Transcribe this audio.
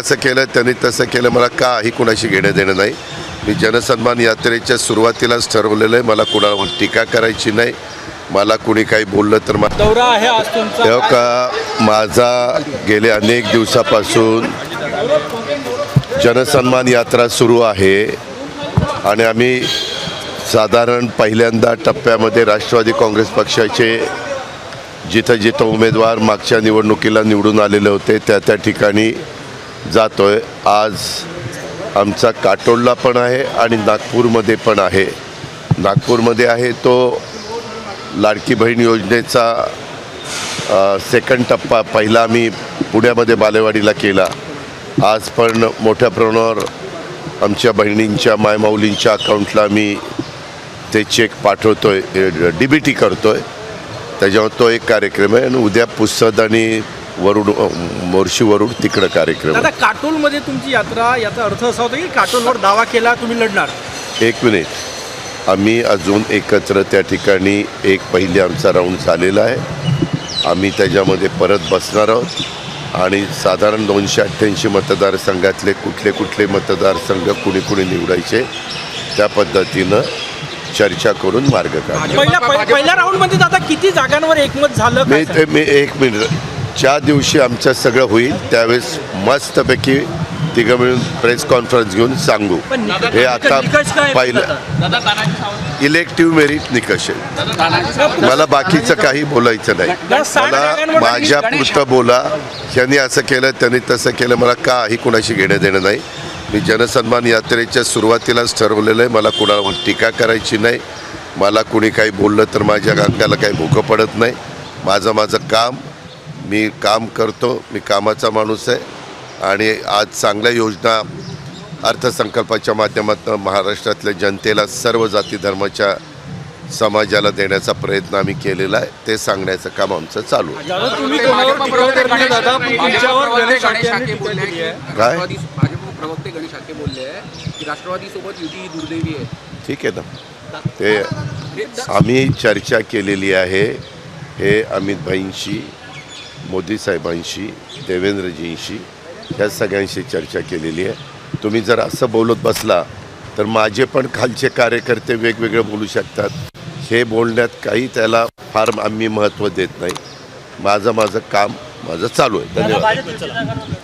असं केलं त्यांनी तसं केलं मला काही कुणाशी घेणं देणं नाही. मी जनसन्मान यात्रेच्या सुरुवातीलाच ठरवलेलं आहे मला कुणावर टीका करायची नाही. मला कुणी काही बोललं तर दौरा आहे तेव्हा का माझा गेले अनेक दिवसापासून जनसन्मान यात्रा सुरू आहे. आणि आम्ही साधारण पहिल्यांदा टप्प्यामध्ये राष्ट्रवादी काँग्रेस पक्षाचे जिथं जिथं उमेदवार मागच्या निवडणुकीला निवडून आलेले होते त्या त्या ठिकाणी जातो आहे आज आमचा काटोडला पण आहे आणि नागपूरमध्ये पण आहे. नागपूरमध्ये आहे तो लाडकी बहीण योजनेचा सेकंड टप्पा पहिला आम्ही पुण्यामध्ये बालेवाडीला केला. आज पण मोठ्या प्रमाणावर आमच्या बहिणींच्या मायमाऊलींच्या अकाउंटला मी ते चेक पाठवतो आहे डी बी टी करतो आहे त्याच्यावर तो एक कार्यक्रम आहे आणि उद्या पुसद आणि वरुड मोर्शी वरुड तिकडं कार्यक्रम. आता काटोलमध्ये तुमची यात्रा याचा अर्थ असा होता की काटोलवर दावा केला तुम्ही लढणार. एक मिनिट. आम्ही अजून एकत्र त्या ठिकाणी एक पहिले आमचा राऊंड झालेला आहे. आम्ही त्याच्यामध्ये परत बसणार आहोत. आणि साधारण दोनशे अठ्ठ्याऐंशी मतदारसंघातले कुठले कुठले मतदारसंघ कुणी कुणी निवडायचे त्या पद्धतीनं चर्चा करून मार्ग काढ पहिल्या पहि- पहिल्या राऊंडमध्ये आता किती जागांवर एकमत झालं? मी काय ते मी एक मिनिट. ज्या दिवशी आमचं सगळं होईल त्यावेळेस मस्तपैकी तिघं मिळून प्रेस कॉन्फरन्स घेऊन सांगू. हे आता पहिलं इलेक्टिव्ह मेरिट निकष आहे. मला बाकीचं काही बोलायचं नाही. मला माझ्या पुरतं बोला. त्यांनी असं केलं त्यांनी तसं केलं. मला काही कुणाशी घेणं देणं नाही. मी जनसन्मान यात्रेच्या सुरुवातीलाच ठरवलेलं आहे. मला कुणावर टीका करायची नाही. मला कुणी काही बोललं तर माझ्या अंगाला काही भुकं पडत नाही. माझं माझं काम मी काम करतो मी कामाचा माणूस आहे आणि आज चांगल्या योजना अर्थसंकल्पाच्या माध्यमातून महाराष्ट्रातल्या जनतेला सर्व जाती धर्माच्या समाजाला देण्याचा प्रयत्न आम्ही केलेला आहे. ते सांगण्याचं काम आमचं चालू काय? ही ठीक आहे ना. ते आम्ही चर्चा केलेली आहे हे अमित भाईंशी मोदी साहेबांशी देवेंद्रजींशी ह्या सगळ्यांशी चर्चा केलेली आहे. तुम्ही जर असं बोलत बसला तर माझे पण खालचे कार्यकर्ते वेगवेगळे बोलू शकतात. हे बोलण्यात काही त्याला फार आम्ही महत्त्व देत नाही. माझं माझं काम माझं चालू आहे. धन्यवाद.